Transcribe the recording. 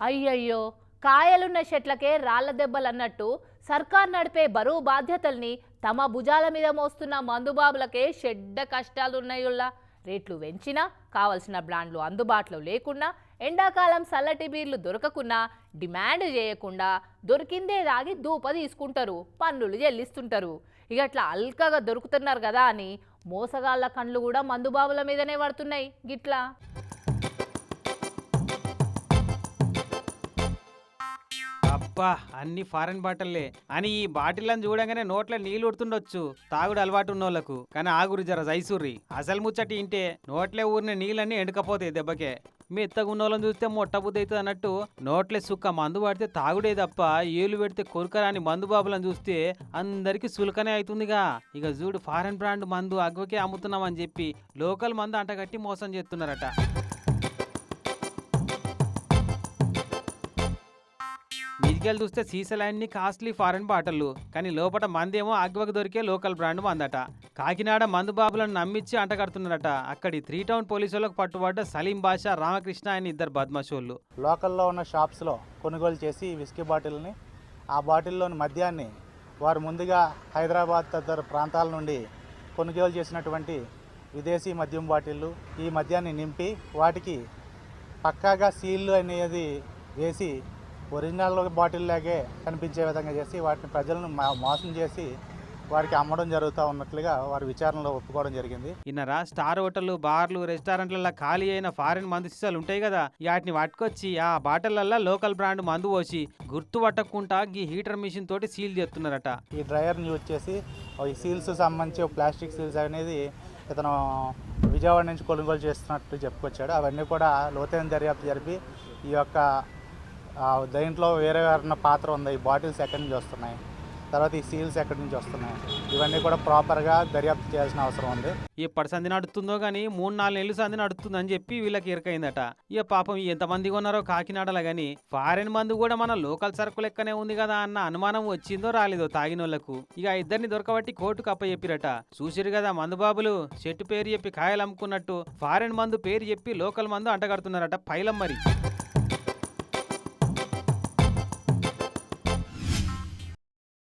అయ్యయ్యో కాయలున్న చెట్లకే రాళ్ళ దెబ్బలు అన్నట్టు సర్కార్ నడిపే బరువు బాధ్యతల్ని తమ భుజాల మీద మోస్తున్న మందుబాబులకే చెడ్డ కష్టాలున్నాయుల్లా రేట్లు పెంచినా కావలసిన బ్రాండ్లు అందుబాటులో లేకున్నా ఎండాకాలం చల్లటి బీర్లు దొరకకున్నా డిమాండ్ చేయకుండా దొరికిందే దాగి దూప తీసుకుంటారు పన్నులు చెల్లిస్తుంటారు ఇక అట్లా అల్కగా దొరుకుతున్నారు కదా అని మోసగాళ్ళ కండ్లు కూడా మందుబాబుల మీదనే పడుతున్నాయి గిట్లా. అబ్బా అన్ని ఫారెన్ బాటిల్లే. అని ఈ బాటిల్ని చూడంగానే నోట్లో నీళ్ళు ఉడుతుండొచ్చు. తాగుడు అలవాటు ఉన్నోళ్ళకు కానీ ఆగురు జర జైసూర్రి అసలు ముచ్చటి ఇంటే నోట్లే ఊరిన నీళ్ళన్నీ ఎండుకపోతాయి దెబ్బకే. మెత్తగా ఉన్నోళ్ళని చూస్తే మొట్టబుద్ధి అవుతుంది అన్నట్టు నోట్లే సుక్క మందు పడితే తాగుడే తప్ప ఏలు పెడితే కొరకరాని మందు బాబులను చూస్తే అందరికి సులకనే అవుతుందిగా ఇక చూడు ఫారెన్ బ్రాండ్ మందు అగ్వకే అమ్ముతున్నామని చెప్పి లోకల్ మందు అంటగట్టి మోసం చేస్తున్నారట. మీదికెళ్ళి చూస్తే సీసాలన్నీ కాస్ట్లీ ఫారెన్ బాటలు. కానీ లోపల మందేమో అగ్వకు దొరికే లోకల్ బ్రాండ్ మందట. కాకినాడ మందు బాబులను నమ్మించి అంటగడుతున్నారట అక్కడి త్రీ టౌన్ పోలీసులకు పట్టుబడ్డ సలీం బాషా రామకృష్ణ అని ఇద్దరు బద్మషోళ్ళు లోకల్లో ఉన్న షాప్స్లో కొనుగోలు చేసి విస్కీ బాటిల్ని ఆ బాటిల్లోని మద్యాన్ని వారు ముందుగా హైదరాబాద్ తదితర ప్రాంతాల నుండి కొనుగోలు చేసినటువంటి విదేశీ మద్యం బాటిళ్ళు ఈ మద్యాన్ని నింపి వాటికి పక్కాగా సీళ్ళు అనేది వేసి ఒరిజినల్ బాటిల్ లాగే కనిపించే విధంగా చేసి వాటిని ప్రజలను మోసం చేసి వారికి అమ్మడం జరుగుతూ ఉన్నట్లుగా వారి విచారణలో ఒప్పుకోవడం జరిగింది. ఇన్నరా స్టార్ హోటళ్ళు బార్లు రెస్టారెంట్లలో ఖాళీ అయిన ఫారెన్ మందు సీసాలు ఉంటాయి కదా వాటిని పట్టుకొచ్చి ఆ బాటిళ్ళల్లో లోకల్ బ్రాండ్ మందు పోసి గుర్తు పట్టకుండా ఈ హీటర్ మిషన్ తోటి సీల్ చేస్తున్నారట. ఈ డ్రైయర్ని యూజ్ చేసి ఈ సీల్స్ సంబంధించి ప్లాస్టిక్ సీల్స్ అనేది ఇతను విజయవాడ నుంచి కొనుగోలు చేస్తున్నట్టు చెప్పుకొచ్చాడు. అవన్నీ కూడా లోతైన దర్యాప్తు జరిపి ఈ యొక్క దీంట్లో వేరే ఎవరైనా పాత్ర ఉంది. ఈ బాటిల్స్ ఎక్కడి నుంచి వస్తున్నాయి? తర్వాత ఈ సీల్స్ ఎక్కడి నుంచి వస్తున్నాయి? ఇవన్నీ కూడా ప్రాపర్గా దర్యాప్తు చేయాల్సిన అవసరం ఉంది. ఎప్పటి సంధి నడుతుందో కానీ మూడు నాలుగు నెలలు సంధి అని చెప్పి వీళ్ళకి ఇరకైందట. ఇక పాపం ఎంతమంది కొన్నారో కాకినాడలో కానీ ఫారెన్ మందు కూడా మన లోకల్ సరుకు లెక్కనే ఉంది కదా అన్న అనుమానం వచ్చిందో రాలేదో తాగినోళ్ళకు. ఇక ఇద్దరిని దొరకబట్టి కోర్టుకు అప్పచెప్పిరట. చూసిరు కదా మందు బాబులు చెట్టు పేరు చెప్పి కాయలు అమ్ముకున్నట్టు ఫారెన్ మందు పేరు చెప్పి లోకల్ మందు అంటగడుతున్నారట పైలం మరి.